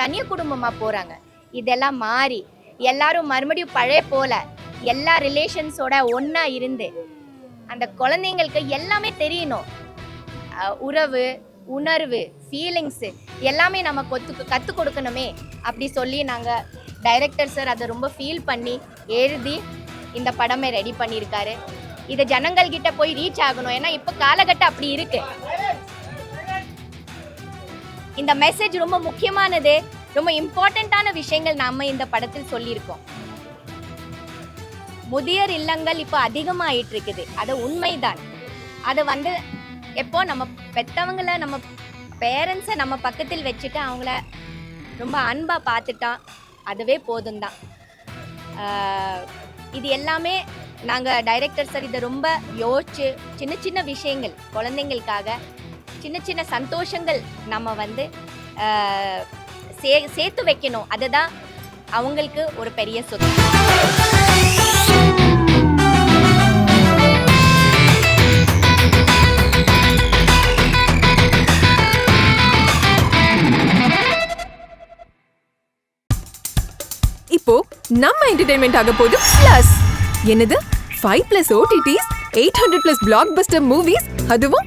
தனிய குடும்பமா போறாங்க. இதெல்லாம் மாறி எல்லாரும் மறுபடியும் பழைய போல எல்லா ரிலேஷன்ஸோட ஒன்றா இருந்து அந்த குழந்தைங்களுக்கு எல்லாமே தெரியணும். உறவு உணர்வு ஃபீலிங்ஸு எல்லாமே நம்ம கொத்து கற்றுக் கொடுக்கணுமே அப்படி சொல்லி நாங்கள் டைரக்டர் சார் அதை ரொம்ப ஃபீல் பண்ணி எழுதி இந்த படமே ரெடி பண்ணியிருக்காரு. இது ஜனங்கள் கிட்ட போய் ரீச் ஆகணும். ஏன்னா இப்போ காலகட்டம் அப்படி இருக்குது இந்த மெசேஜ் ரொம்ப முக்கியமானது ரொம்ப இம்பார்ட்டண்ட்டான விஷயங்கள் நாம இந்த படத்தில் சொல்லியிருக்கோம். முதியோர் இல்லங்கள் இப்போ அதிகமாயிட்டு இருக்குது அது உண்மைதான். அது வந்து எப்போ நம்ம பெத்தவங்கள நம்ம பேரண்ட்ஸை நம்ம பக்கத்தில் வச்சுட்டு அவங்கள ரொம்ப அன்பாக பார்த்துட்டா அதுவே போதும் தான் இது எல்லாமே நாங்கள் டைரக்டர் சார் இதை ரொம்ப யோசிச்சு சின்ன சின்ன விஷயங்கள் குழந்தைங்களுக்காக சின்ன சின்ன சந்தோஷங்கள் நம்ம வந்து சே சேர்த்து வைக்கணும். அதுதான் அவங்களுக்கு ஒரு பெரிய சொத்து. இப்போ நம்ம என்டர்டைன்மெண்ட் ஆக போகுது பிளஸ் என்னது? Five plus OTTs eight hundred plus blockbuster movies அதுவும்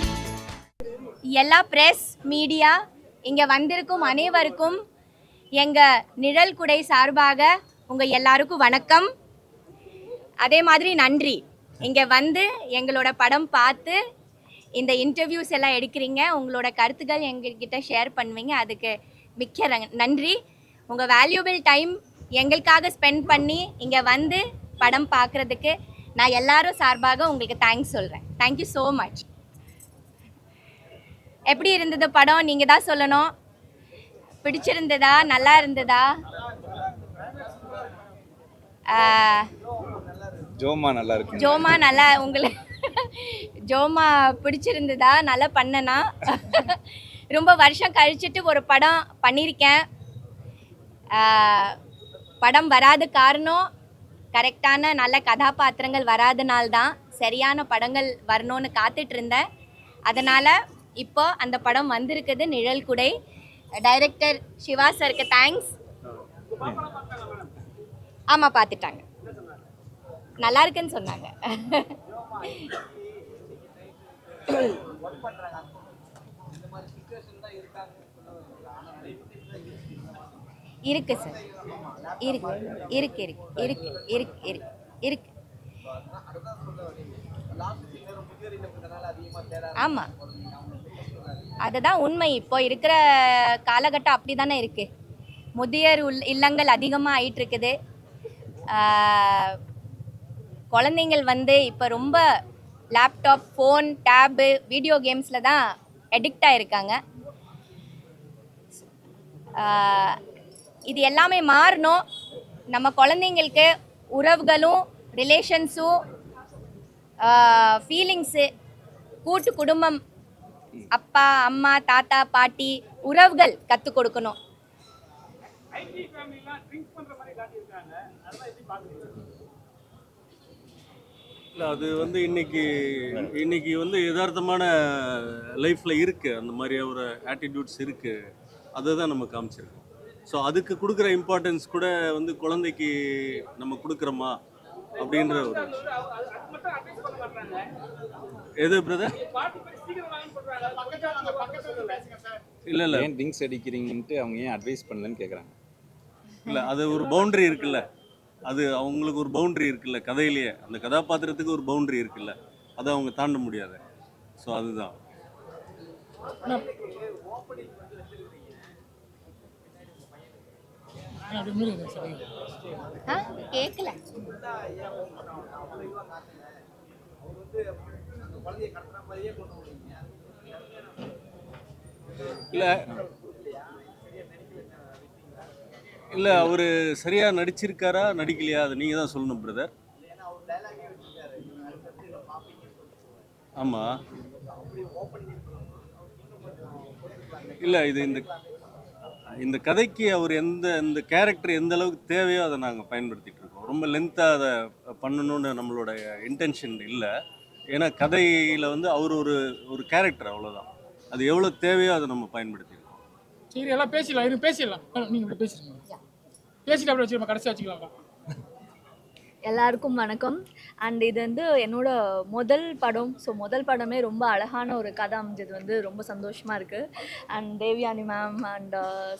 எல்லா பிரஸ் மீடியா இங்கே வந்திருக்கும் அனைவருக்கும் எங்கள் நிழல் குடை சார்பாக உங்கள் எல்லாருக்கும் வணக்கம். அதே மாதிரி நன்றி. இங்கே வந்து எங்களோட படம் பார்த்து இந்த இன்டர்வியூஸ் எல்லாம் எடுக்கிறீங்க. உங்களோட கருத்துக்கள் எங்ககிட்ட ஷேர் பண்ணுவீங்க. அதுக்கு மிக்க நன்றி. உங்கள் வேல்யூபிள் டைம் எங்களுக்காக ஸ்பெண்ட் பண்ணி இங்கே வந்து படம் பார்க்குறதுக்கு நான் எல்லாரும் சார்பாக உங்களுக்கு தேங்க்ஸ் சொல்கிறேன் தேங்க்யூ ஸோ மச் எப்படி இருந்தது படம்? நீங்க தான் சொல்லணும். பிடிச்சிருந்ததா? நல்லா இருந்ததா? ஜோமா நல்லா இருக்கு. ஜோமா நல்லா உங்களுக்கு ஜோமா பிடிச்சிருந்ததா? நல்லா பண்ணனா? ரொம்ப வருஷம் கழிச்சிட்டு ஒரு படம் பண்ணியிருக்கேன் படம் வராத காரணம் கரெக்டான நல்ல கதாபாத்திரங்கள் வராதனால தான் சரியான படங்கள் வரணும்னு காத்துட்டு இருந்தேன். அதனால் இப்போ அந்த படம் வந்திருக்குது நிழல் குடை. டைரக்டர் சிவா சருக்கு தேங்க்ஸ் ஆமாம் பார்த்துட்டாங்க. நல்லா இருக்குன்னு சொன்னாங்க. இருக்கு சார் இருக்கு இருக்கு இருக்கு இருக்கு இருக்கு இருக்கு இருக்கு. ஆமாம் அதுதான் உண்மை. இப்போ இருக்கிற காலகட்டம் அப்படி தானே இருக்கு. முதியோர் உள் இல்லங்கள் அதிகமாக ஆயிட்டு இருக்குது குழந்தைங்கள் வந்து இப்போ ரொம்ப லேப்டாப் ஃபோன் டேபு வீடியோ கேம்ஸில் தான் அடிக்ட் ஆகிருக்காங்க இது எல்லாமே மாறணும். நம்ம குழந்தைங்களுக்கு உறவுகளும் ரிலேஷன்ஸும் ஃபீலிங்ஸு கூட்டு குடும்பம் அப்பா அம்மா தாத்தா பாட்டி உறவுகள் கற்றுக் கொடுக்கணும். இல்லை அது வந்து இன்னைக்கு இன்னைக்கு வந்து யதார்த்தமான லைஃப்பில் இருக்குது அந்த மாதிரி ஒரு ஆட்டிடியூட்ஸ் இருக்குது அதை தான் நம்ம காமிச்சிருக்கோம். ஸோ அதுக்கு கொடுக்குற இம்பார்ட்டன்ஸ் கூட வந்து குழந்தைக்கு நம்ம கொடுக்குறோமா? அப்படின்ற ஒரு எது பிரதர் இல்லை இல்லை ஏன் ட்ரிங்க்ஸ் அடிக்கிறீங்கன்ட்டு அவங்க ஏன் அட்வைஸ் பண்ணலன்னு கேட்குறாங்க இல்லை அது ஒரு பவுண்டரி இருக்குல்ல அது அவங்களுக்கு ஒரு பவுண்டரி இருக்குல்ல கதையிலேயே அந்த கதாபாத்திரத்துக்கு ஒரு பவுண்டரி இருக்குல்ல அதை அவங்க தாண்ட முடியாது ஸோ அதுதான் கேட்கல இல்லை. இல்லை அவர் சரியாக நடிச்சிருக்காரா நடிக்கலையா அதை நீங்கள் தான் சொல்லணும் பிரதர் ஆமாம் இல்லை இது இந்த இந்த கதைக்கு அவர் எந்த இந்த கேரக்டர் எந்த அளவுக்கு தேவையோ அதை நாங்கள் பயன்படுத்திட்டு இருக்கோம். ரொம்ப லென்த்தாக அதை பண்ணணும்னு நம்மளோட இன்டென்ஷன் இல்லை. ஏன்னா கதையில் வந்து அவர் ஒரு ஒரு கேரக்டர் அவ்வளோதான் அது எவ்வளோ தேவையோ அதை நம்ம பயன்படுத்தியிருக்கோம் சரி எல்லாம் பேசிடலாம். இரு பேசிடலாம். ஆ, நீங்க இப்படி பேசிடுங்க. பேசிட்டு அப்படியே வச்சுக்கலாம் கடைசி வச்சுக்கலாம் எல்லாருக்கும் வணக்கம். அண்ட் இது வந்து என்னோட முதல் படம். ஸோ முதல் படமே ரொம்ப அழகான ஒரு கதை அமைஞ்சது வந்து ரொம்ப சந்தோஷமாக இருக்குது and Devayani ma'am and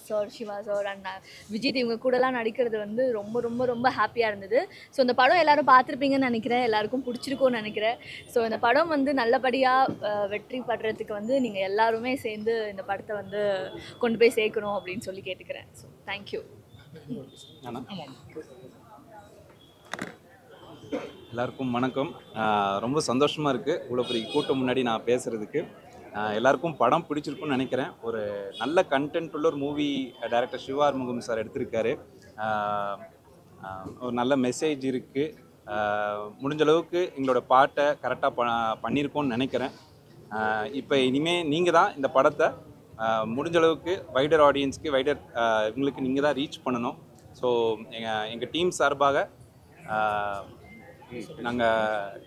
sir Shiva sir and Vijith இவங்க கூடலாம் நடிக்கிறது வந்து ரொம்ப ரொம்ப ரொம்ப ஹாப்பியாக இருந்தது. ஸோ இந்த படம் எல்லாரும் பார்த்துருப்பீங்கன்னு நினைக்கிறேன். எல்லாருக்கும் பிடிச்சிருக்கும்னு நினைக்கிறேன். ஸோ இந்த படம் வந்து நல்லபடியாக வெற்றி படுறதுக்கு வந்து நீங்கள் எல்லாருமே சேர்ந்து இந்த படத்தை வந்து கொண்டு போய் சேர்க்கணும் அப்படின்னு சொல்லி கேட்டுக்கிறேன். ஸோ தேங்க்யூ ஆனா எல்லாருக்கும் வணக்கம். ரொம்ப சந்தோஷமாக இருக்குது இவ்வளோ பெரிய கூட்டம் முன்னாடி நான் பேசுகிறதுக்கு எல்லாருக்கும் படம் பிடிச்சிருக்கும்னு நினைக்கிறேன். ஒரு நல்ல கண்டென்ட் உள்ள ஒரு movie director Shiva Arumugam sir எடுத்திருக்காரு. ஒரு நல்ல மெசேஜ் இருக்குது முடிஞ்ச அளவுக்கு எங்களோட பாட்டை கரெக்டாக ப பண்ணியிருக்கோம்னு நினைக்கிறேன். இப்போ இனிமேல் நீங்கள் தான் இந்த படத்தை முடிஞ்சளவுக்கு முடிஞ்ச அளவுக்கு வைடர் ஆடியன்ஸ்க்கு வைடர் இவங்களுக்கு நீங்கள் தான் ரீச் பண்ணணும். ஸோ எங்கள் எங்கள் டீம் சார்பாக நாங்கள்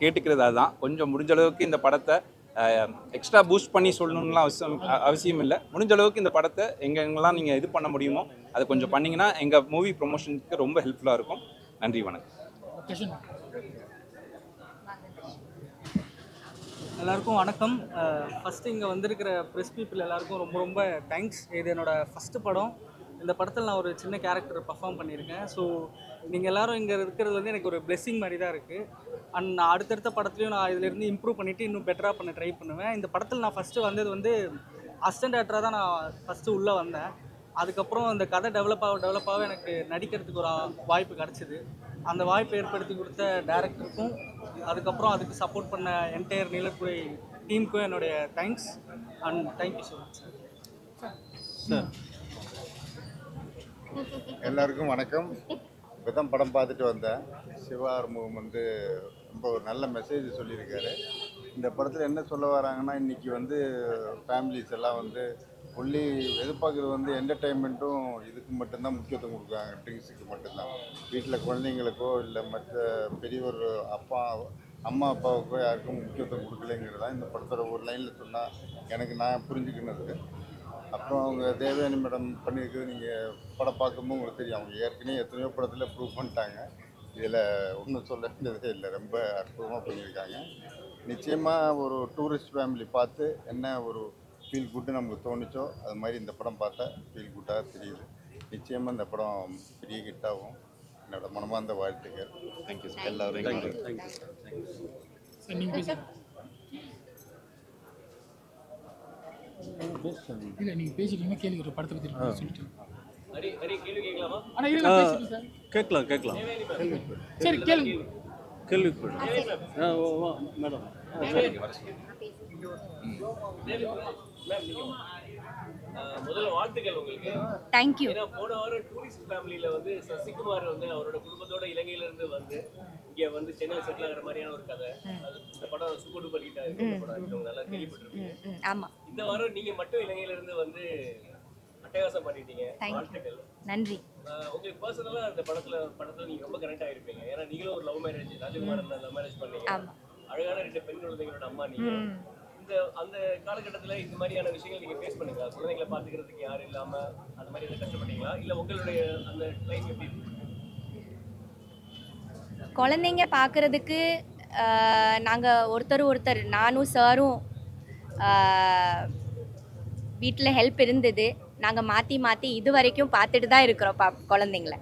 கேட்டுக்கிறது அதுதான். கொஞ்சம் முடிஞ்ச அளவுக்கு இந்த படத்தை எக்ஸ்ட்ரா பூஸ்ட் பண்ணி சொல்லணும்லாம் அவசியம் அவசியம் இல்லை. முடிஞ்ச அளவுக்கு இந்த படத்தை எங்கெங்கெல்லாம் நீங்கள் இது பண்ண முடியுமோ அதை கொஞ்சம் பண்ணிங்கன்னா எங்கள் மூவி ப்ரொமோஷனுக்கு ரொம்ப ஹெல்ப்ஃபுல்லாக இருக்கும். நன்றி வணக்கம். எல்லாருக்கும் வணக்கம். ஃபஸ்ட்டு இங்கே வந்திருக்கிற ப்ரெஸ் பீப்புள் எல்லாருக்கும் ரொம்ப ரொம்ப தேங்க்ஸ் இது என்னோடய ஃபஸ்ட்டு படம். இந்த படத்தில் நான் ஒரு சின்ன கேரக்டர் பர்ஃபார்ம் பண்ணியிருக்கேன். ஸோ நீங்கள் எல்லோரும் இங்கே இருக்கிறது வந்து எனக்கு ஒரு பிளெஸ்ஸிங் மாதிரி தான் இருக்குது அண்ட் நான் அடுத்தடுத்த படத்துலையும் நான் இதிலேருந்து இம்ப்ரூவ் பண்ணிவிட்டு இன்னும் பெட்டராக பண்ண ட்ரை பண்ணுவேன். இந்த படத்தில் நான் ஃபஸ்ட்டு வந்தது வந்து அசிஸ்டன்ட் ஆக்டராக தான் நான் ஃபஸ்ட்டு உள்ளே வந்தேன். அதுக்கப்புறம் அந்த கதை டெவலப் ஆக டெவலப் ஆக எனக்கு நடிக்கிறதுக்கு ஒரு வாய்ப்பு கிடச்சிது. அந்த வாய்ப்பை ஏற்படுத்தி கொடுத்த டேரக்டருக்கும் அதுக்கப்புறம் அதுக்கு சப்போர்ட் பண்ண என்டையர் நீலக்குறை டீமுக்கும் என்னுடைய thanks and thank you so much sir sir எல்லாருக்கும் வணக்கம். இப்போ தான் படம் பார்த்துட்டு வந்தேன். சிவா வந்து ரொம்ப ஒரு நல்ல மெசேஜ் சொல்லியிருக்காரு. இந்த படத்தில் என்ன சொல்ல வராங்கன்னா இன்றைக்கி வந்து ஃபேமிலிஸ் எல்லாம் வந்து ஒன்லி எதிர்பார்க்குறது வந்து என்டர்டெயின்மெண்ட்டும் இதுக்கு மட்டும்தான் முக்கியத்துவம் கொடுக்குறாங்க. ட்ரிங்க்ஸுக்கு மட்டும்தான். வீட்டில் குழந்தைங்களுக்கோ இல்லை மற்ற பெரியவர் அப்பா அம்மா அப்பாவுக்கோ யாருக்கும் முக்கியத்துவம் கொடுக்கலைங்கிறது தான் இந்த படத்தோட ஒரு லைனில் சொன்னால் எனக்கு நான் புரிஞ்சுக்கினது. அப்புறம் அவங்க தேவயானி மேடம் பண்ணியிருக்கிறது நீங்கள் படம் பார்க்கும்போது உங்களுக்கு தெரியும். அவங்க ஏற்கனவே எத்தனையோ படத்தில் ப்ரூவ் பண்ணிட்டாங்க. இதில் ஒன்றும் சொல்ல வேண்டியதே இல்லை. ரொம்ப அற்புதமாக பண்ணியிருக்காங்க. நிச்சயமாக ஒரு டூரிஸ்ட் ஃபேமிலி பார்த்து என்ன ஒரு ஃபீல் குட்டு நமக்கு தோணுச்சோ அது மாதிரி இந்த படம் பார்த்தா ஃபீல் குட்டாக தெரியுது. நிச்சயமாக இந்த படம் பெரிய ஹிட்டாகும் என்னோட மனமார்ந்த வாழ்த்துக்கள். தேங்க்யூ சார் எல்லாரும். Thank you thank you sir thank you சரி நீங்க பேசுங்க இல்ல நீங்க பேசிட்டீங்கன்னா கேள்வி ஒரு படத்தை பத்தி சொல்லிட்டு கேட்கலாம்? கேட்கலாம் சரி கேளுங்க. கேள்வி கேளு. ஆ ஓ ஓ, மேடம். முதல்ல வாழ்த்துக்கள் உங்களுக்கு. தேங்க்யூ ஏன்னா போன வாரம் டூரிஸ்ட் ஃபேமிலியில வந்து சசிகுமார் வந்து அவரோட குடும்பத்தோட இலங்கையில இருந்து வந்து இங்க வந்து சென்னையில் செட்டில் ஆகிற மாதிரியான ஒரு கதை. அது இந்த படம் சூப்பர் டூப்பர் ஹிட் இந்த படம் இவங்க நல்லா கேள்விப்பட்டிருக்கீங்க ம் ம் ஆமாம் இந்த வாரம் நீங்க மட்டும் இலங்கையில இருந்து வந்து அட்டகாசம் பண்ணிட்டீங்க. வாழ்த்துக்கள். நன்றி. உங்களுக்கு பர்சனலா இந்த படத்துல படத்துல நீங்க ரொம்ப கனெக்ட் ஆயிருப்பீங்க ஏன்னா நீங்களும் ஒரு love marriage Rajakumar love marriage பண்ணீங்க. ஆமா. அழகான ரெண்டு பெண் குழந்தைங்களோட அம்மா நீங்க. இந்த அந்த காலகட்டத்துல இந்த மாதிரியான விஷயங்கள் நீங்க ஃபேஸ் பண்ணீங்களா? குழந்தைகளை பாத்துக்கிறதுக்கு யாரும் இல்லாம அந்த மாதிரி கஷ்டப்பட்டீங்களா? இல்ல உங்களுடைய அந்த லைஃப் எப்படி குழந்தைங்க பார்க்குறதுக்கு நாங்கள் ஒருத்தர் ஒருத்தர் நானும் சாரும் வீட்டில் ஹெல்ப் இருந்தது. நாங்கள் மாற்றி மாற்றி இது வரைக்கும் பார்த்துட்டு தான் இருக்கிறோம் பா குழந்தைங்கள.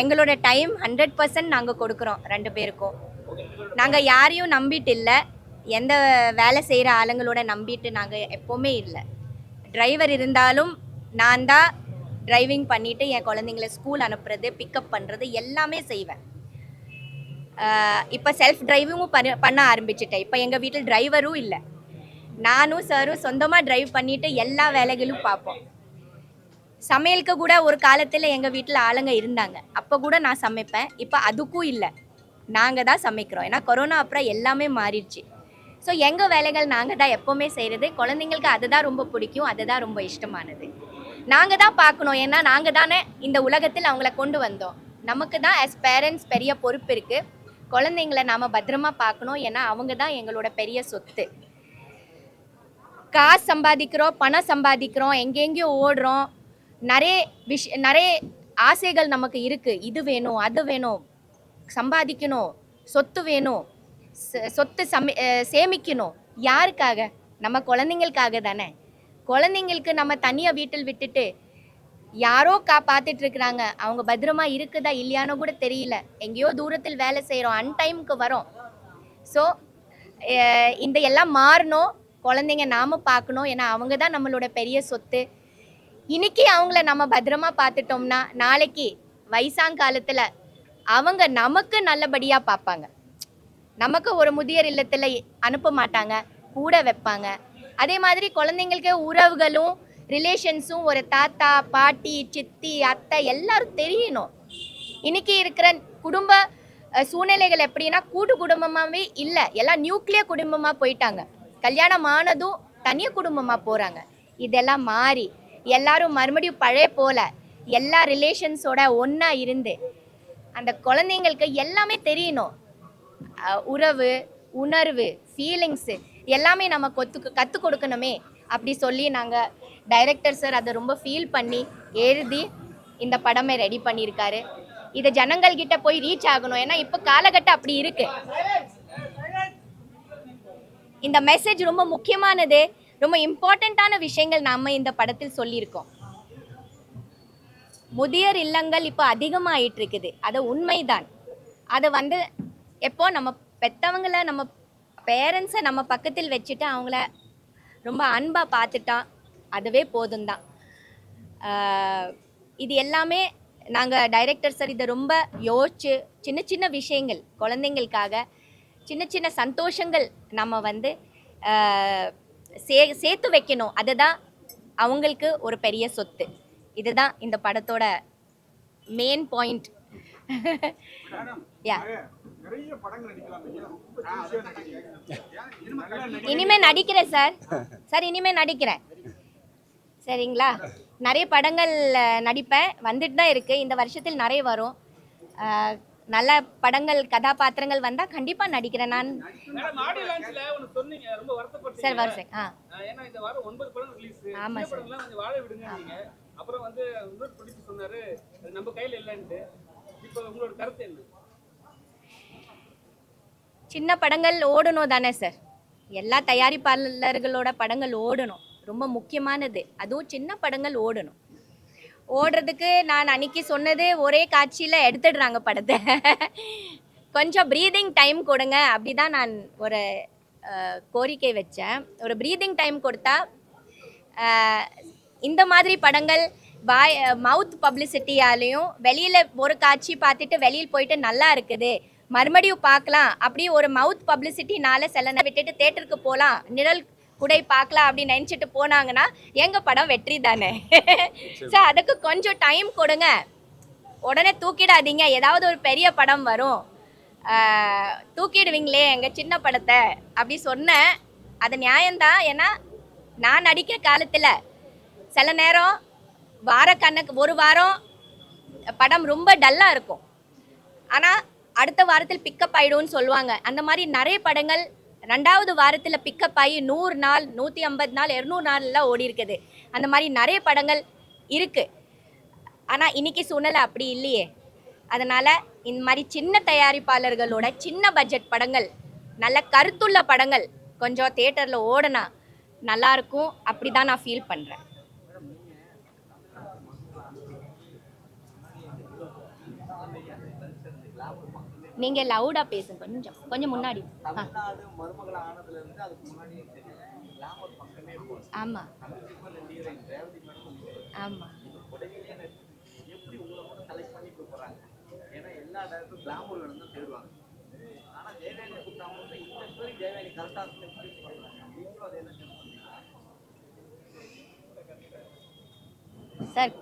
எங்களோட டைம் ஹண்ட்ரட் பர்சன்ட் நாங்கள் கொடுக்குறோம் ரெண்டு பேருக்கும். நாங்கள் யாரையும் நம்பிட்டு இல்லை. எந்த வேலை செய்கிற ஆளுங்களோட நம்பிட்டு நாங்கள் எப்போவுமே இல்லை. டிரைவர் இருந்தாலும் நான் தான் டிரைவிங் பண்ணிவிட்டு என் குழந்தைங்கள ஸ்கூல் அனுப்புறது பிக்கப் பண்ணுறது எல்லாமே செய்வேன். இப்போ செல்ஃப் டிரைவிங்கும் பண்ண பண்ண ஆரம்பிச்சிட்டேன். இப்போ எங்கள் வீட்டில் டிரைவரும் இல்லை. நானும் சாரும் சொந்தமாக டிரைவ் பண்ணிட்டு எல்லா வேலைகளும் பார்ப்போம். சமையலுக்கு கூட ஒரு காலத்தில் எங்கள் வீட்டில் ஆளுங்க இருந்தாங்க. அப்போ கூட நான் சமைப்பேன். இப்போ அதுக்கும் இல்லை. நாங்கள் தான் சமைக்கிறோம். ஏன்னா கொரோனா அப்புறம் எல்லாமே மாறிடுச்சு. ஸோ எங்கள் வேலைகள் நாங்கள் தான் எப்போவுமே செய்கிறது குழந்தைங்களுக்கு அதுதான் ரொம்ப பிடிக்கும். அதுதான் ரொம்ப இஷ்டமானது. நாங்கள் தான் பார்க்கணும். ஏன்னா நாங்கள் தானே இந்த உலகத்தில் அவங்கள கொண்டு வந்தோம். நமக்கு தான் ஆஸ் பேரண்ட்ஸ் பெரிய பொறுப்பு இருக்குது குழந்தைங்கள நாம் பத்திரமா பார்க்கணும். ஏன்னா அவங்க தான் எங்களோட பெரிய சொத்து. காசு சம்பாதிக்கிறோம் பணம் சம்பாதிக்கிறோம் எங்கெங்கேயோ ஓடுறோம். நிறைய விஷ் நிறைய ஆசைகள் நமக்கு இருக்குது இது வேணும் அது வேணும். சம்பாதிக்கணும் சொத்து வேணும். ச- சொத்து சமி சேமிக்கணும். யாருக்காக? நம்ம குழந்தைங்களுக்காக தானே. குழந்தைங்களுக்கு நம்ம தனியாக வீட்டில் விட்டுட்டு யாரோ கா இருக்கிறாங்க அவங்க பத்திரமா இருக்குதா இல்லையானோ கூட தெரியல. எங்கேயோ தூரத்தில் வேலை செய்கிறோம் அன்டைமுக்கு வரோம். ஸோ இந்த எல்லாம் மாறணும். குழந்தைங்க நாம பார்க்கணும். ஏன்னா அவங்க தான் நம்மளோட பெரிய சொத்து. இன்னைக்கு அவங்கள நம்ம பத்திரமா பார்த்துட்டோம்னா நாளைக்கு வயசாங்காலத்தில் அவங்க நமக்கு நல்லபடியாக பார்ப்பாங்க. நமக்கு ஒரு முதியோர் இல்லத்தில் அனுப்ப மாட்டாங்க. கூட வைப்பாங்க. அதே மாதிரி குழந்தைங்களுக்கு உறவுகளும் ரிலேஷன்ஸும் ஒரு தாத்தா பாட்டி சித்தி அத்தை எல்லாரும் தெரியணும். இன்னைக்கு இருக்கிற குடும்ப சூழ்நிலைகள் எப்படின்னா கூட்டு குடும்பமாகவே இல்லை. எல்லாம் நியூக்ளியர் குடும்பமாக போயிட்டாங்க. கல்யாணம் ஆனதும் தனிய குடும்பமாக போகிறாங்க இதெல்லாம் மாறி எல்லாரும் மறுபடியும் பழைய போல எல்லா ரிலேஷன்ஸோட ஒன்றா இருந்து அந்த குழந்தைங்களுக்கு எல்லாமே தெரியணும். உறவு உணர்வு ஃபீலிங்ஸு எல்லாமே நம்ம கொத்து கற்றுக் கொடுக்கணுமே. அப்படி சொல்லி நாங்கள் டைரக்டர் சார் அதை ரொம்ப ஃபீல் பண்ணி எழுதி இந்த படமே ரெடி பண்ணியிருக்காரு இது ஜனங்கள்கிட்ட போய் ரீச் ஆகணும். ஏன்னா இப்போ காலகட்டம் அப்படி இருக்கு. இந்த மெசேஜ் ரொம்ப முக்கியமானது ரொம்ப இம்பார்ட்டண்ட்டான விஷயங்கள் நாம இந்த படத்தில் சொல்லியிருக்கோம். முதியோர் இல்லங்கள் இப்போ அதிகமாயிட்டு இருக்குது. அது உண்மைதான். அது வந்து எப்போ நம்ம பெத்தவங்கள நம்ம பேரண்ட்ஸை நம்ம பக்கத்தில் வச்சுட்டு அவங்கள ரொம்ப அன்பாக பார்த்துட்டா அதுவே போதும் தான் இது எல்லாமே நாங்கள் டைரக்டர் சார் இதை ரொம்ப யோசிச்சு சின்ன சின்ன விஷயங்கள் குழந்தைங்களுக்காக சின்ன சின்ன சந்தோஷங்கள் நம்ம வந்து சே சேர்த்து வைக்கணும். அதுதான் அவங்களுக்கு ஒரு பெரிய சொத்து. இதுதான் இந்த படத்தோட மெயின் பாயிண்ட் யா இனிமே நடிக்கிறேன் சார் சார் இனிமே நடிக்கிறேன். சரிங்களா? நிறைய படங்கள் நடிப்பேன் வந்துட்டு தான் இருக்கு. இந்த வருஷத்தில் நிறைய வரும். நல்ல படங்கள் கதாபாத்திரங்கள் வந்தால் கண்டிப்பாக நடிக்கிறேன் நான். சார் ஆ. வாரம் சார். வாழ விடுங்க நீங்க. அப்புறம் வந்து சொன்னாரு நம்ம கையில இல்லைன்ட்டு. இப்போ உங்களோட கருத்து என்ன? சின்ன படங்கள் ஓடணும் தானே சார். எல்லா தயாரிப்பாளர்களோட படங்கள் ஓடணும். ரொம்ப முக்கியமானது. அதுவும் சின்ன படங்கள் ஓடணும். ஓடுறதுக்கு நான் அன்னைக்கு சொன்னது ஒரே காட்சியில் எடுத்துடுறாங்க படத்தை. கொஞ்சம் ப்ரீதிங் டைம் கொடுங்க. அப்படி தான் நான் ஒரு கோரிக்கை வச்சேன். ஒரு ப்ரீதிங் டைம் கொடுத்தா இந்த மாதிரி படங்கள் வாய் மவுத் பப்ளிசிட்டியாலையும் வெளியில் ஒரு காட்சி பார்த்துட்டு வெளியில் போயிட்டு நல்லா இருக்குது. மறுபடியும் பார்க்கலாம். அப்படி ஒரு மவுத் பப்ளிசிட்டினால சில நேரம் விட்டுட்டு தேட்டருக்கு போகலாம். நிழல் குடை பார்க்கலாம் அப்படின்னு நினச்சிட்டு போனாங்கன்னா எங்கள் படம் வெற்றி தானே? ஸோ அதுக்கு கொஞ்சம் டைம் கொடுங்க. உடனே தூக்கிடாதீங்க. ஏதாவது ஒரு பெரிய படம் வரும். தூக்கிடுவீங்களே எங்கள் சின்ன படத்தை அப்படி சொன்னேன் அது நியாயம்தான். ஏன்னா நான் நடிக்கிற காலத்தில் சில நேரம் வார கணக்கு ஒரு வாரம் படம் ரொம்ப டல்லாக இருக்கும். ஆனால் அடுத்த வாரத்தில் பிக்கப் ஆயிடும்னு சொல்லுவாங்க. அந்த மாதிரி நிறைய படங்கள் ரெண்டாவது வாரத்தில் பிக்கப் ஆகி நூறு நாள் நூற்றி ஐம்பது நாள் இரநூறு நாள்லாம் ஓடி இருக்குது. அந்த மாதிரி நிறைய படங்கள் இருக்குது ஆனால் இன்னைக்கு சூழ்நிலை அப்படி இல்லையே. அதனால் இந்த மாதிரி சின்ன தயாரிப்பாளர்களோட சின்ன பட்ஜெட் படங்கள் நல்ல கருத்துள்ள படங்கள் கொஞ்சம் தேட்டரில் ஓடனா நல்லாயிருக்கும் அப்படி தான் நான் ஃபீல் பண்ணுறேன் நீங்கள் லவுடாக பேசுங்க. கொஞ்சம் கொஞ்சம் முன்னாடி. ஆ. ஆமாம் ஆமாம் சார்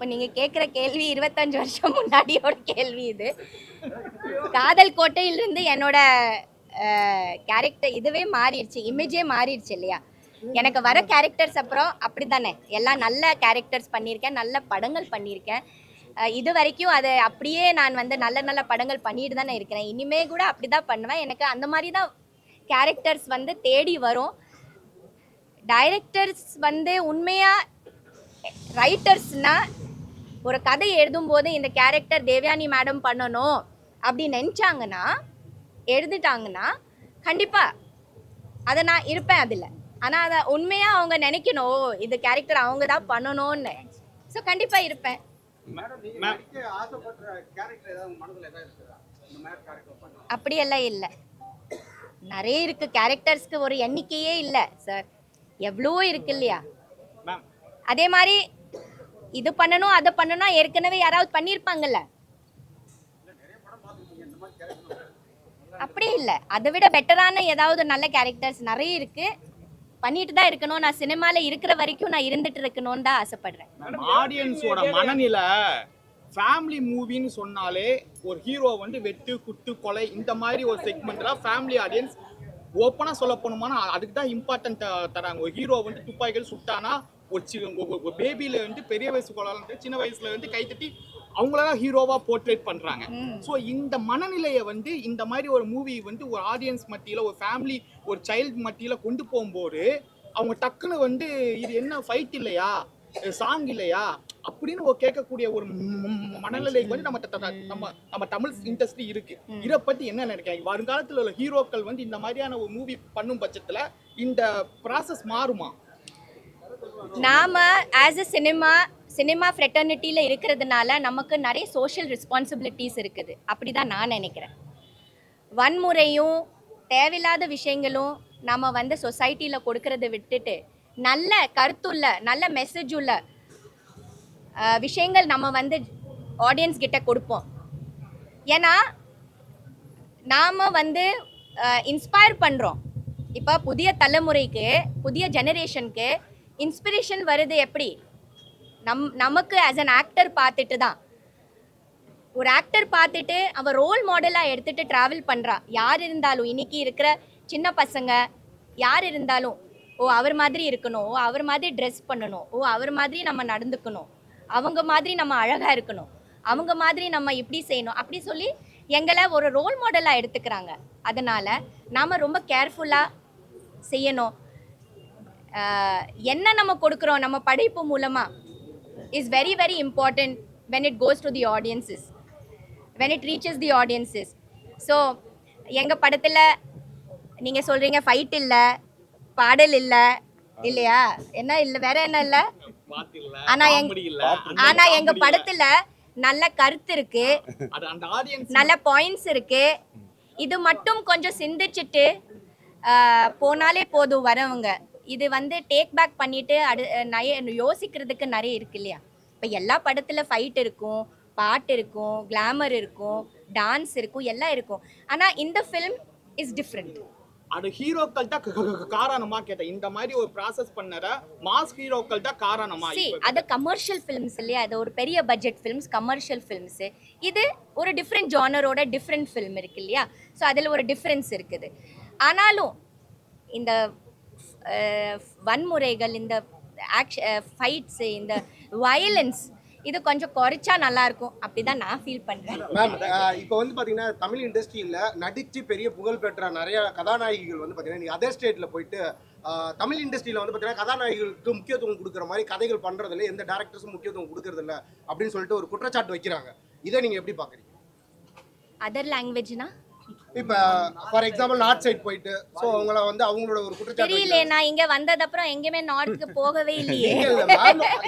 இப்போ நீங்கள் கேட்குற கேள்வி இருபத்தஞ்சு வருஷம் முன்னாடியோட கேள்வி இது. காதல் கோட்டையிலிருந்து என்னோட கேரக்டர் இதுவே மாறிடுச்சு இமேஜே மாறிடுச்சு இல்லையா? எனக்கு வர கேரக்டர்ஸ் அப்புறம் அப்படி தானே எல்லாம் நல்ல கேரக்டர்ஸ் பண்ணியிருக்கேன் நல்ல படங்கள் பண்ணியிருக்கேன். இது வரைக்கும் அதை அப்படியே நான் வந்து நல்ல நல்ல படங்கள் பண்ணிட்டு தானே இருக்கிறேன். இனிமே கூட அப்படி தான் பண்ணுவேன். எனக்கு அந்த மாதிரி தான் கேரக்டர்ஸ் வந்து தேடி வரும். டைரக்டர்ஸ் வந்து உண்மையாக ரைட்டர்ஸ்னால் ஒரு கதை எழுதும்போது இந்த கேரக்டர் தேவயானி மேடம் பண்ணணும் அப்படி நினச்சாங்கன்னா எழுதிட்டாங்கன்னா கண்டிப்பாக அதை நான் இருப்பேன் அதில். ஆனால் அதை உண்மையாக அவங்க நினைக்கணும் "ஓ, இது கேரக்டர் அவங்க தான் பண்ணணும்னு. ஸோ கண்டிப்பாக இருப்பேன். அப்படியெல்லாம் இல்லை. நிறைய இருக்கு. கேரக்டர்ஸ்க்கு ஒரு எண்ணிக்கையே இல்லை சார் எவ்வளோ இருக்கு இல்லையா? அதே மாதிரி இது பண்ணணும் அதை பண்ணணும் ஏற்கனவே யாராவது பண்ணியிருப்பாங்கல்ல? அப்படி இல்லை. அதை விட பெட்டரான ஏதாவது நல்ல கேரக்டர்ஸ் நிறைய இருக்கு. பண்ணிட்டு தான் இருக்கணும். நான் சினிமாவில் இருக்கிற வரைக்கும் நான் இருந்துட்டு இருக்கணும்னு தான் ஆசைப்படுறேன். ஆடியன்ஸோட மனநிலை ஃபேமிலி மூவின்னு சொன்னாலே ஒரு ஹீரோ வந்து வெட்டு குத்து கொலை இந்த மாதிரி ஒரு செக்மெண்ட்ல ஃபேமிலி ஆடியன்ஸ் ஓப்பனாக சொல்ல போனோம்னா அதுக்கு தான் இம்பார்ட்டன்ட் தராங்க. ஒரு ஹீரோ வந்து துப்பாக்கிகள் சுட்டானா ஒரு பேபியில வந்து பெரிய வயசு குழந்தை சின்ன வயசுல வந்து கைத்தட்டி அவங்கள தான் ஹீரோவா போர்ட்ரேட் பண்றாங்க. ஸோ இந்த மனநிலையை வந்து இந்த மாதிரி ஒரு மூவி வந்து ஒரு ஆடியன்ஸ் மத்தியில ஒரு ஃபேமிலி ஒரு சைல்டு மத்தியில கொண்டு போகும்போது அவங்க டக்குன்னு வந்து இது என்ன ஃபைட் இல்லையா? சாங் இல்லையா? அப்படின்னு ஒரு கேட்கக்கூடிய ஒரு ம்- ம்- மனநிலைக்கு வந்து நம்ம நம்ம நம்ம தமிழ் இண்டஸ்ட்ரி இருக்கு. இதை பத்தி என்ன நினைக்கிறீங்க? வருங்காலத்துல உள்ள ஹீரோக்கள் வந்து இந்த மாதிரியான ஒரு மூவி பண்ணும் பட்சத்துல இந்த ப்ராசஸ் மாறுமா? நாம் ஆஸ் அ சினிமா சினிமா ஃப்ரெட்டர்னிட்டியில் இருக்கிறதுனால நமக்கு நிறைய சோஷியல் ரெஸ்பான்சிபிலிட்டிஸ் இருக்குது. அப்படி தான் நான் நினைக்கிறேன். வன்முறையும் தேவையில்லாத விஷயங்களும் நம்ம வந்து சொசைட்டியில் கொடுக்கறத விட்டுட்டு நல்ல கருத்துள்ள நல்ல மெசேஜ் உள்ள விஷயங்கள் நம்ம வந்து ஆடியன்ஸ் கிட்ட கொடுப்போம். ஏன்னா நாம் வந்து இன்ஸ்பயர் பண்ணுறோம் இப்போ புதிய தலைமுறைக்கு புதிய ஜெனரேஷனுக்கு இன்ஸ்பிரேஷன் வருது எப்படி? நம் நமக்கு ஆஸ் அன் ஆக்டர் பார்த்துட்டு தான். ஒரு ஆக்டர் பார்த்துட்டு அவள் ரோல் மாடலாக எடுத்துட்டு ட்ராவல் பண்ணுறா யார் இருந்தாலும் இன்னைக்கு இருக்கிற சின்ன பசங்க யார் இருந்தாலும் ஓ அவர் மாதிரி இருக்கணும் ஓ அவர் மாதிரி ட்ரெஸ் பண்ணணும் ஓ அவர் மாதிரி நம்ம நடந்துக்கணும் அவங்க மாதிரி நம்ம அழகாக இருக்கணும் அவங்க மாதிரி நம்ம இப்படி செய்யணும் அப்படி சொல்லி எங்களை ஒரு ரோல் மாடலாக எடுத்துக்கிறாங்க. அதனால் நாம் ரொம்ப கேர்ஃபுல்லாக செய்யணும். என்ன நம்ம கொடுக்குறோம்? நம்ம படைப்பு மூலமாக is very very important when it goes to the audiences. When it reaches the audiences. So எங்கள் படத்தில் நீங்கள் சொல்கிறீங்க ஃபைட் இல்லை பாடல் இல்லை இல்லையா? என்ன இல்லை வேற என்ன இல்லை? ஆனா எங் ஆனா எங்க படத்துல நல்ல கருத்து இருக்கு. அது அந்த ஆடியன்ஸ் நல்ல பாயிண்ட்ஸ் இருக்கு. இது மட்டும் கொஞ்சம் சிந்திச்சுட்டு போனாலே போதும் வரவங்க. இது வந்து டேக் பேக் பண்ணிட்டு அடு நிறைய யோசிக்கிறதுக்கு நிறைய இருக்கு இல்லையா? இப்போ எல்லா படத்துல ஃபைட் இருக்கும் பாட்டு இருக்கும் கிளாமர் இருக்கும் டான்ஸ் இருக்கும் எல்லாம் இருக்கும். ஆனா இந்த ஃபிலிம் இஸ் டிஃப்ரெண்ட் அது ஹீரோக்கள் தான் காரணமா கேட்டேன். இந்த மாதிரி ஒரு ப்ராசஸ் பண்ணற மாஸ் ஹீரோக்கள் தான் காரணமா? அது கமர்ஷியல் ஃபிலிம்ஸ் இல்லையா? அது ஒரு பெரிய பட்ஜெட் ஃபிலிம்ஸ் கமர்ஷியல் ஃபிலிம்ஸு இது ஒரு டிஃப்ரெண்ட் ஜானரோட டிஃப்ரெண்ட் ஃபிலிம் இருக்கு இல்லையா? ஸோ அதில் ஒரு டிஃப்ரென்ஸ் இருக்குது. ஆனாலும் இந்த வன்முறைகள் இந்த ஆக்ஷ ஃபைட்ஸு இந்த வயலன்ஸ் இது கொஞ்சம் குறைச்சா நல்லா இருக்கும். அப்படிதான் நான் ஃபீல் பண்றேன். மேம் இப்போ வந்து பாத்தீங்கன்னா தமிழ் இண்டஸ்ட்ரியில் நடிச்சு பெரிய புகழ் பெற்ற நிறைய கதாநாயகிகள் வந்து பாத்தீங்கன்னா அதர் ஸ்டேட்ல போயிட்டு தமிழ் இண்டஸ்ட்ரியில் வந்து பாத்தீங்கன்னா கதாநாயகிகளுக்கு முக்கியத்துவம் கொடுக்குற மாதிரி கதைகள் பண்றதுல எந்த டேரக்டர்ஸும் முக்கியத்துவம் கொடுக்கறது இல்ல அப்படின்னு சொல்லிட்டு ஒரு குற்றச்சாட்டு வைக்கிறாங்க. இதை நீங்க எப்படி பாக்குறீங்க? அதர் லாங்குவேஜ்னா இப்போ ஃபார் எக்ஸாம்பிள் நார்த் சைட் போயிட்டு ஸோ அவங்கள வந்து அவங்களோட ஒரு குற்றச்சாட்டு தெரியல நான் இங்க வந்ததப்புறம் எங்கேயுமே நார்த்துக்கு போகவே இல்லையே.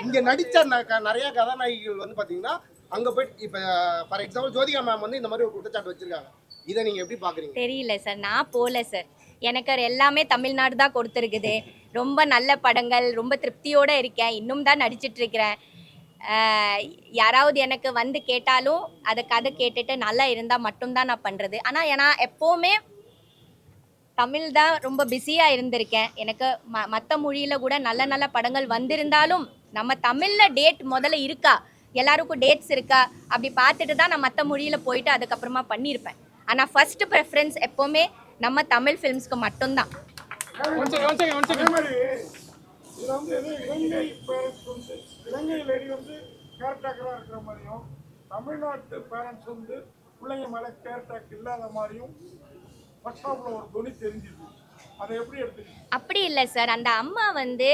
இங்க நடிச்ச நிறைய கதாநாயகிகள் வந்து பாத்தீங்கன்னா அங்க போயிட்டு இப்போ ஃபார் எக்ஸாம்பிள் ஜோதிகா மேம் வந்து இந்த மாதிரி ஒரு குற்றச்சாட்டு வச்சிருக்காங்க. இதை நீங்க எப்படி பாக்குறீங்க? தெரியல சார் நான் போகல சார் எனக்கு எல்லாமே தமிழ்நாடு தான் கொடுத்துருக்குது. ரொம்ப நல்ல படங்கள் ரொம்ப திருப்தியோட இருக்கேன். இன்னும் தான் நடிச்சிட்டு இருக்கிறேன். யாராவது எனக்கு வந்து கேட்டாலும் அதை கதை கேட்டுட்டு நல்லா இருந்தால் மட்டும்தான் நான் பண்ணுறது ஆனால் ஏன்னா எப்போவுமே தமிழ் தான் ரொம்ப பிஸியாக இருந்திருக்கேன். எனக்கு ம மற்ற மொழியில் கூட நல்ல நல்ல படங்கள் வந்திருந்தாலும் நம்ம தமிழில் டேட் முதல்ல இருக்கா? எல்லாருக்கும் டேட்ஸ் இருக்கா? அப்படி பார்த்துட்டு தான் நான் மற்ற மொழியில் போயிட்டு அதுக்கப்புறமா பண்ணியிருப்பேன். ஆனால் ஃபஸ்ட்டு ப்ரெஃபரன்ஸ் எப்போவுமே நம்ம தமிழ் ஃபிலிம்ஸ்க்கு மட்டும்தான். வந்து எது இலங்கை பேரண்ட்ஸ் வந்து இலங்கை லேடி வந்து கேர்டேக்கராக இருக்கிற மாதிரியும் தமிழ்நாட்டு பேரண்ட்ஸ் வந்து பிள்ளைங்க மேலே கேர்டேக் இல்லாத மாதிரியும் ஃபர்ஸ்ட் ஒரு துணி தெரிஞ்சுது. அதை எப்படி எடுத்துக்கிட்டீங்க? அப்படி இல்லை சார் அந்த அம்மா வந்து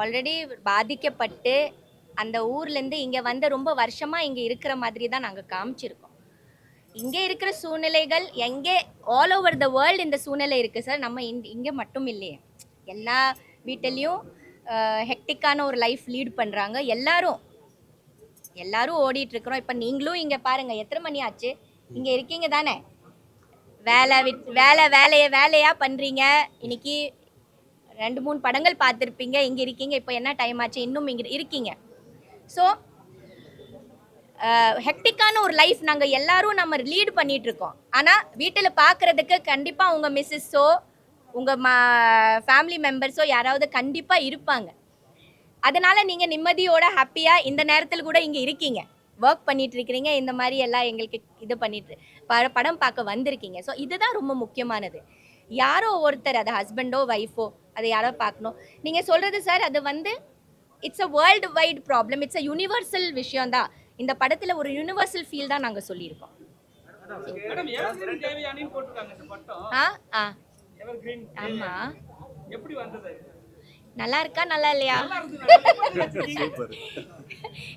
ஆல்ரெடி பாதிக்கப்பட்டு அந்த ஊர்லேருந்து இங்கே வந்து ரொம்ப வருஷமாக இங்கே இருக்கிற மாதிரி தான் நாங்கள் காமிச்சிருக்கோம். இங்கே இருக்கிற சூழ்நிலைகள் எங்கே ஆல் ஓவர் த வேர்ல்டு இந்த சூழ்நிலை இருக்குது சார் நம்ம இங்க இங்கே மட்டும் இல்லையே. எல்லா வீட்டிலையும் ஹெக்டிக்கான ஒரு லைஃப் லீட் பண்ணுறாங்க எல்லாரும் எல்லாரும் ஓடிட்டு இருக்கிறோம் இப்போ நீங்களும் இங்கே பாருங்க எத்தனை மணி ஆச்சு? இங்கே இருக்கீங்க தானே? வேலை விட் வேலை வேலையை வேலையாக பண்ணுறீங்க இன்னைக்கு ரெண்டு மூணு படங்கள் பார்த்துருப்பீங்க. இங்கே இருக்கீங்க இப்போ என்ன டைம் ஆச்சு? இன்னும் இங்கே இருக்கீங்க. ஸோ ஹெக்டிக்கான ஒரு லைஃப் நாங்கள் எல்லாரும் நம்ம லீடு பண்ணிட்டு இருக்கோம் ஆனால் வீட்டில் பார்க்குறதுக்கு கண்டிப்பாக உங்கள் மிஸ்ஸஸோ உங்கள் மா ஃபேமிலி மெம்பர்ஸோ யாராவது கண்டிப்பாக இருப்பாங்க. அதனால நீங்கள் நிம்மதியோட ஹாப்பியாக இந்த நேரத்தில் கூட இங்கே இருக்கீங்க. ஒர்க் பண்ணிட்டு இருக்கிறீங்க இந்த மாதிரி எல்லாம் எங்களுக்கு இது பண்ணிட்டு ப- படம் பார்க்க வந்திருக்கீங்க. ஸோ இதுதான் ரொம்ப முக்கியமானது. யாரோ ஒருத்தர் அது ஹஸ்பண்டோ ஒய்ஃபோ அதை யாரோ பார்க்கணும். நீங்கள் சொல்கிறது சார் அது வந்து it's a world wide problem it's a universal விஷயம் தான். இந்த படத்தில் ஒரு யூனிவர்சல் ஃபீல் தான் நாங்கள் சொல்லியிருக்கோம். ஆ ஆ. ஆமாம் எப்படி வந்தது? நல்லா இருக்கா நல்லா இல்லையா?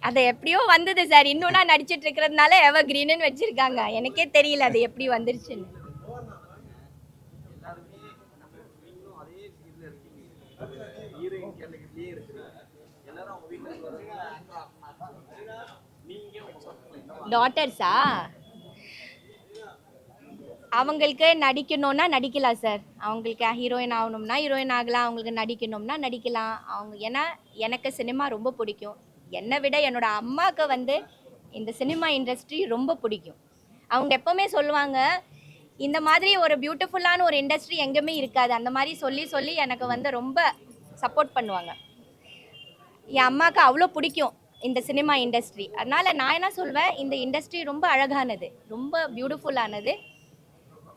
அது எப்படியோ வந்தது சார். இன்னும் நான் நடிச்சிட்டு இருக்கிறதுனால எவர் கிரீன்னு வச்சிருக்காங்க. எனக்கே தெரியல அது எப்படி வந்துருச்சுன்னு. டாட்டர்ஸா அவங்களுக்கு நடிக்கணும்னா நடிக்கலாம் சார் அவங்களுக்கு ஹீரோயின் ஆகணும்னா ஹீரோயின் ஆகலாம் அவங்களுக்கு நடிக்கணும்னா நடிக்கலாம். அவங்க ஏன்னா எனக்கு சினிமா ரொம்ப பிடிக்கும். என்னை விட என்னோட அம்மாவுக்கு வந்து இந்த சினிமா இண்டஸ்ட்ரி ரொம்ப பிடிக்கும். அவங்க எப்போவுமே சொல்லுவாங்க இந்த மாதிரி ஒரு பியூட்டிஃபுல்லான ஒரு இண்டஸ்ட்ரி எங்கேயுமே இருக்காது. அந்த மாதிரி சொல்லி சொல்லி எனக்கு வந்து ரொம்ப சப்போர்ட் பண்ணுவாங்க. என் அம்மாவுக்கு அவ்வளோ பிடிக்கும் இந்த சினிமா இண்டஸ்ட்ரி அதனால் நான் என்ன சொல்வேன் இந்த இண்டஸ்ட்ரி ரொம்ப அழகானது ரொம்ப பியூட்டிஃபுல்லானது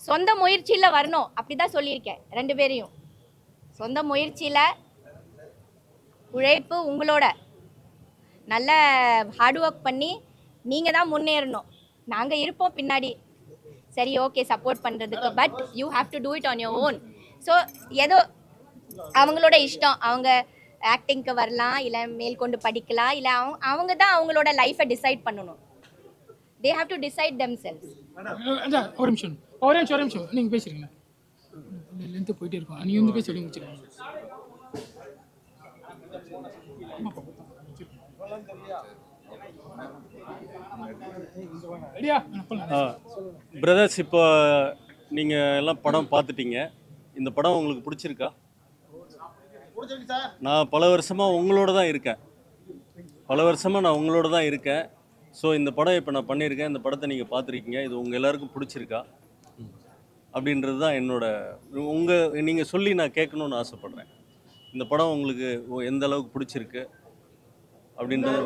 சொந்த முயற்சியில் வரணும். அப்படி தான் சொல்லியிருக்கேன் ரெண்டு பேரையும். சொந்த முயற்சியில் உழைப்பு உங்களோட. நல்ல ஹார்ட் ஒர்க் பண்ணி நீங்கள் தான் முன்னேறணும். நாங்கள் இருப்போம் பின்னாடி. சரி ஓகே சப்போர்ட் பண்ணுறதுக்கு but you have to do it on your own so ஏதோ அவங்களோட இஷ்டம். அவங்க ஆக்டிங்க்கு வரலாம் இல்லை மேல்கொண்டு படிக்கலாம் இல்லை அவங்க அவங்க தான் அவங்களோட லைஃப்பை டிசைட் பண்ணணும். They have to decide themselves ஒரு நிமிஷம். ஒரே நிமிஷம் ஒரே நிமிஷம். நீங்கள் பேசுறீங்களா லென்த்து போயிட்டே இருக்கும். நீ வந்து பேசி சொல்லி முடிச்சிருக்கீங்க ரெடியா பிரதர்ஸ் இப்போ நீங்கள் எல்லாம் படம் பார்த்துட்டீங்க. இந்த படம் உங்களுக்கு பிடிச்சிருக்கா? பிடிச்சிருக்கு சார். நான் பல வருஷமாக உங்களோட தான் இருக்கேன். பல வருஷமாக நான் உங்களோட தான் இருக்கேன். ஸோ இந்த படம் இப்போ நான் பண்ணியிருக்கேன். இந்த படத்தை நீங்கள் பார்த்துருக்கீங்க. இது உங்கள் எல்லாருக்கும் பிடிச்சிருக்கா? அப்படின்றது தான் என்னோட உங்கள் நீங்கள் சொல்லி நான் கேட்கணும்னு ஆசைப்பட்றேன். இந்த படம் உங்களுக்கு எந்த அளவுக்கு பிடிச்சிருக்கு அப்படின்றது.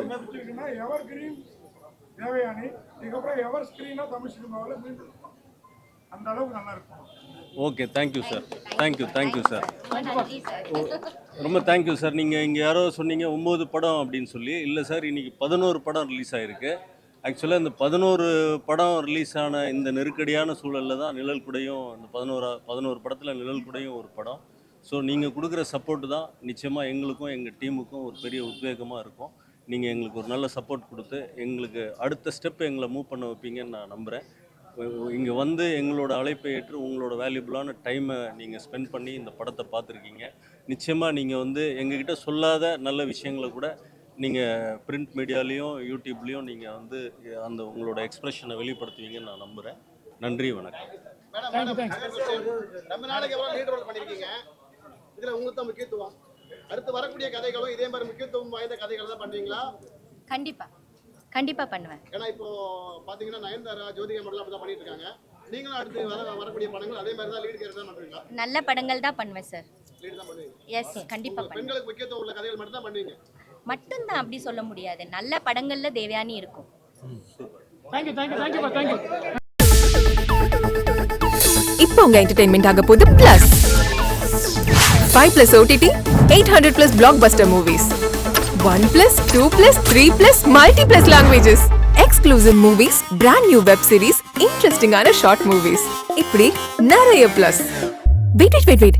Okay thank you sir thank you thank you sir ரொம்ப தேங்க்யூ சார் நீங்கள் இங்கே யாரோ சொன்னீங்க ஒம்பது படம் அப்படின்னு சொல்லி. இல்லை சார் இன்றைக்கி பதினோரு படம் ரிலீஸ் ஆகிருக்கு ஆக்சுவலாக இந்த பதினோரு படம் ரிலீஸ் ஆன இந்த நெருக்கடியான சூழலில் தான் நிழல் குடையும் இந்த பதினோரா பதினோரு படத்தில் நிழல் குடையும் ஒரு படம். ஸோ நீங்கள் கொடுக்குற சப்போர்ட்டு தான் நிச்சயமாக எங்களுக்கும் எங்கள் டீமுக்கும் ஒரு பெரிய உத்வேகமாக இருக்கும். நீங்கள் எங்களுக்கு ஒரு நல்ல சப்போர்ட் கொடுத்து எங்களுக்கு அடுத்த ஸ்டெப் எங்களை மூவ் பண்ண வைப்பீங்கன்னு நான் நம்புகிறேன் இங்கே வந்து எங்களோட அழைப்பை ஏற்று உங்களோட வேல்யூபிளான டைமை நீங்கள் ஸ்பெண்ட் பண்ணி இந்த படத்தை பார்த்துருக்கீங்க. நிச்சயமாக நீங்கள் வந்து எங்ககிட்ட சொல்லாத நல்ல விஷயங்களை கூட நீங்கள் பிரிண்ட் மீடியாலேயும் யூடியூப்லேயும் நீங்கள் வந்து அந்த உங்களோட எக்ஸ்பிரஷனை வெளிப்படுத்துவீங்கன்னு நான் நம்புகிறேன் நன்றி வணக்கம். மேடம் மேடம் ரொம்ப நாளைக்கு அப்புறம் லீட் ரோல் பண்ணிருக்கீங்க? இதுல உங்களுக்கு தான் முக்கியத்துவம். அடுத்து வரக்கூடிய கதைகளும் இதே மாதிரி முக்கியத்துவம் வாய்ந்த கதைகள் தான் பண்ணுவீங்களா? கண்டிப்பாக கண்டிப்பாக பண்ணுவேன். ஏன்னா இப்போ பாத்தீங்கன்னா நயன்தாரா ஜோதிகா மட்டும் அப்படி தான் பண்ணிட்டு இருக்காங்க. நீங்களும் அடுத்து வர வரக்கூடிய படங்கள் அதே மாதிரி தான் லீட் கேரக்டர் தான் பண்ணுவீங்களா? நல்ல படங்கள் தான் பண்ணுவேன் சார் லீட் தான் பண்ணுவீங்க. எஸ் கண்டிப்பாக பண்ணுவேன் பெண்களுக்கு முக்கியத்துவம் உள்ள கதைகள் மட்டும் தான் பண்ணுவீங்க. மட்டும்தான் அப்படி சொல்ல முடியாது. நல்ல படங்கள்ல தேவயானி இருக்கும். தேங்க்யூ தேங்க்யூ தேங்க்யூப்பா தேங்க்யூ இப்போ உங்க என்டர்டைன்மெண்ட் ஆக போகுது plus five plus OTT eight hundred plus blockbuster movies one plus two plus three plus multi plus languages exclusive movies brand new web series இன்ட்ரெஸ்டிங்கான ஷார்ட் மூவிஸ் இப்படி நிறைய பிளஸ் வெயிட் வெயிட் வெயிட்